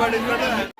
పడింది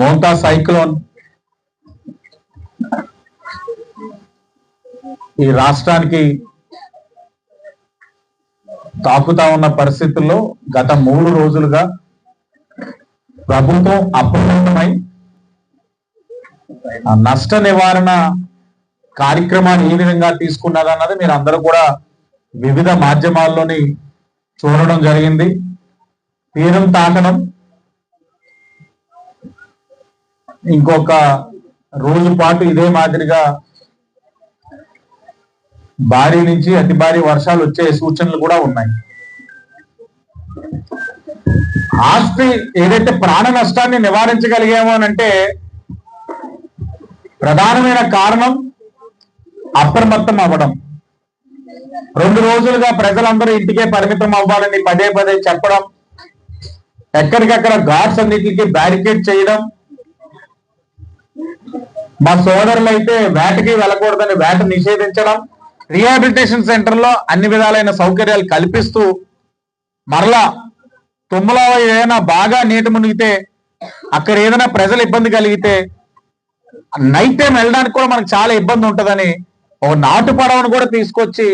మోంటా సైక్లోన్. ఈ రాష్ట్రానికి తాకుతా ఉన్న పరిస్థితుల్లో గత మూడు రోజులుగా ప్రభుత్వం అప్రమత్తమై నష్ట నివారణ కార్యక్రమాన్ని ఏ విధంగా తీసుకున్నదన్నది మీరు అందరూ కూడా వివిధ మాధ్యమాల్లోని చూడడం జరిగింది. తీరం తాకడం ఇంకొక రోజు పాటు ఇదే మాదిరిగా భారీ నుంచి అతి భారీ వర్షాలు వచ్చే సూచనలు కూడా ఉన్నాయి. ఆస్తి ఏదైతే ప్రాణ నష్టాన్ని నివారించగలిగామో అని అంటే ప్రధానమైన కారణం అప్రమత్తం అవ్వడం. రెండు రోజులుగా ప్రజలందరూ ఇంటికే పరిమితం అవ్వాలని పదే పదే చెప్పడం ఎక్కడికక్కడ ఘాట్స్ అన్నిటికీ బ్యారికేడ్ చేయడం మా సోదరులు అయితే వేటకి వెళ్ళకూడదని వేట నిషేధించడం రీహాబిలిటేషన్ సెంటర్లో అన్ని విధాలైన సౌకర్యాలు కల్పిస్తూ మరలా తుమ్మలో ఏదైనా బాగా నీటి మునిగితే అక్కడ ఏదైనా ప్రజలు ఇబ్బంది కలిగితే నైట్ టైం వెళ్ళడానికి కూడా మనకు చాలా ఇబ్బంది ఉంటుందని ఒక నాటు పడవను కూడా తీసుకొచ్చి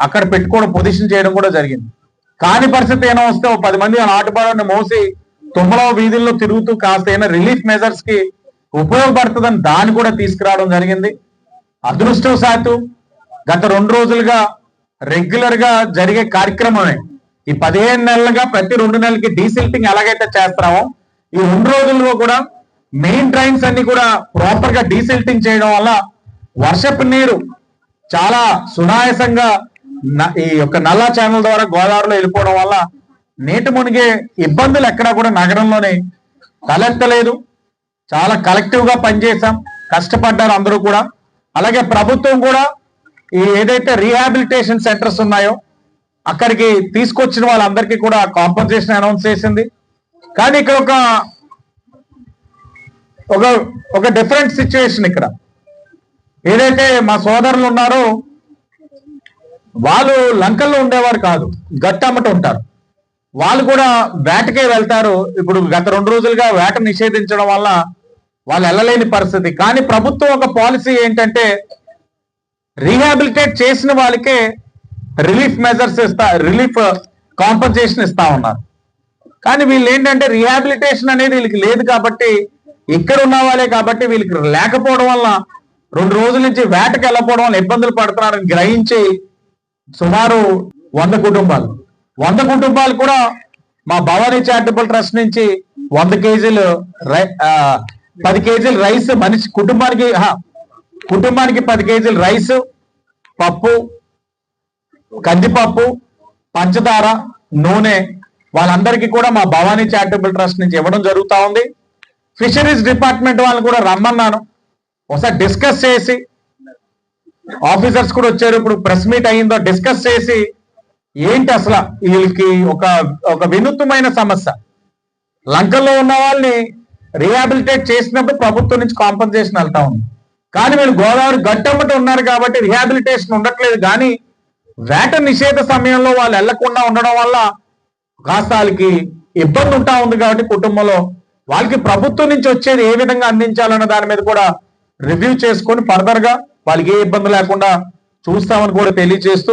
అక్కడ పెట్టుకోవడం పొజిషన్ చేయడం కూడా జరిగింది. కాని పరిస్థితి ఏమైనా వస్తే ఒక పది మంది ఆ నాటు పడవని మోసి తుమ్మలో వీధుల్లో తిరుగుతూ కాస్త ఏమైనా రిలీఫ్ మెజర్స్కి ఉపయోగపడుతుందని దాన్ని కూడా తీసుకురావడం జరిగింది. అదృష్టవశాత్తు గత రెండు రోజులుగా రెగ్యులర్గా జరిగే కార్యక్రమమే. ఈ పదిహేను నెలలుగా ప్రతి రెండు నెలలకి డీసిల్టింగ్ ఎలాగైతే చేస్తామో ఈ రెండు రోజుల్లో కూడా మెయిన్ డ్రైన్స్ అన్ని కూడా ప్రాపర్గా డీసిల్టింగ్ చేయడం వల్ల వర్షపు నీరు చాలా సునాయాసంగా న- ఈ యొక్క నల్లా ఛానల్ ద్వారా గోదావరిలో వెళ్ళిపోవడం వల్ల నీటి మునిగే ఇబ్బందులు ఎక్కడా కూడా నగరంలోనే తలెత్తలేదు. చాలా కలెక్టివ్గా పనిచేశాం. కష్టపడ్డారు అందరూ కూడా. అలాగే ప్రభుత్వం కూడా ఈ ఏదైతే రీహాబిలిటేషన్ సెంటర్స్ ఉన్నాయో అక్కడికి తీసుకొచ్చిన వాళ్ళందరికీ కూడా కాంపన్సేషన్ అనౌన్స్ చేసింది. కానీ ఇక్కడ ఒక ఒక ఒక డిఫరెంట్ సిచ్యువేషన్ ఇక్కడ. ఏదైతే మా సోదరులు ఉన్నారో వాళ్ళు లంకల్లో ఉండేవారు కాదు. గట్టమ్మట ఉంటారు. వాళ్ళు కూడా వేటకే వెళ్తారు. ఇప్పుడు గత రెండు రోజులుగా వేట నిషేధించడం వల్ల వాళ్ళు వెళ్ళలేని పరిస్థితి. కానీ ప్రభుత్వం ఒక పాలసీ ఏంటంటే రీహాబిలిటేట్ చేసిన వాళ్ళకే రిలీఫ్ మెజర్స్ ఇస్తా రిలీఫ్ కాంపన్సేషన్ ఇస్తా ఉన్నారు. కానీ వీళ్ళు ఏంటంటే రీహాబిలిటేషన్ అనేది వీళ్ళకి లేదు కాబట్టి ఇక్కడ ఉన్న వాళ్ళే కాబట్టి వీళ్ళకి లేకపోవడం వల్ల రెండు రోజుల నుంచి వేటకి వెళ్ళకపోవడం వల్ల ఇబ్బందులు పడుతున్నారని గ్రహించి సుమారు వంద కుటుంబాలు వంద కుటుంబాలు కూడా మా భవానీ చారిటబుల్ ట్రస్ట్ నుంచి వంద కేజీలు రై పది కేజీలు రైస్ మనిషి కుటుంబానికి కుటుంబానికి పది కేజీలు రైస్ పప్పు కందిపప్పు పంచదార నూనె వాళ్ళందరికీ కూడా మా భవానీ చారిటబుల్ ట్రస్ట్ నుంచి ఇవ్వడం జరుగుతూ ఉంది. ఫిషరీస్ డిపార్ట్మెంట్ వాళ్ళని కూడా రమ్మన్నాను. ఒకసారి డిస్కస్ చేసి ఆఫీసర్స్ కూడా వచ్చారు. ఇప్పుడు ప్రెస్ మీట్ అయ్యిందో డిస్కస్ చేసి ఏంటి అసలు వీళ్ళకి ఒక ఒక వినూత్నమైన సమస్య? లంకల్లో ఉన్న వాళ్ళని రీహాబిలిటేట్ చేసినప్పుడు ప్రభుత్వం నుంచి కాంపన్సేషన్ వెళ్తా ఉంది. కానీ వీళ్ళు గోదావరి గట్టమ్మట ఉన్నారు కాబట్టి రీహాబిలిటేషన్ ఉండట్లేదు. కానీ వేట నిషేధ సమయంలో వాళ్ళు వెళ్ళకుండా ఉండడం వల్ల కాస్త వాళ్ళకి ఇబ్బంది ఉంటా ఉంది కాబట్టి కుటుంబంలో వాళ్ళకి ప్రభుత్వం నుంచి వచ్చేది ఏ విధంగా అందించాలన్న దాని మీద కూడా రివ్యూ చేసుకొని ఫర్దర్గా వాళ్ళకి ఏ ఇబ్బంది లేకుండా చూస్తామని కూడా తెలియజేస్తూ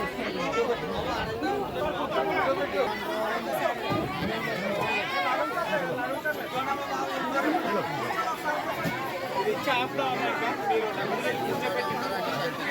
ఇచ్చా ఆప్లో అమ్మాయి మీరు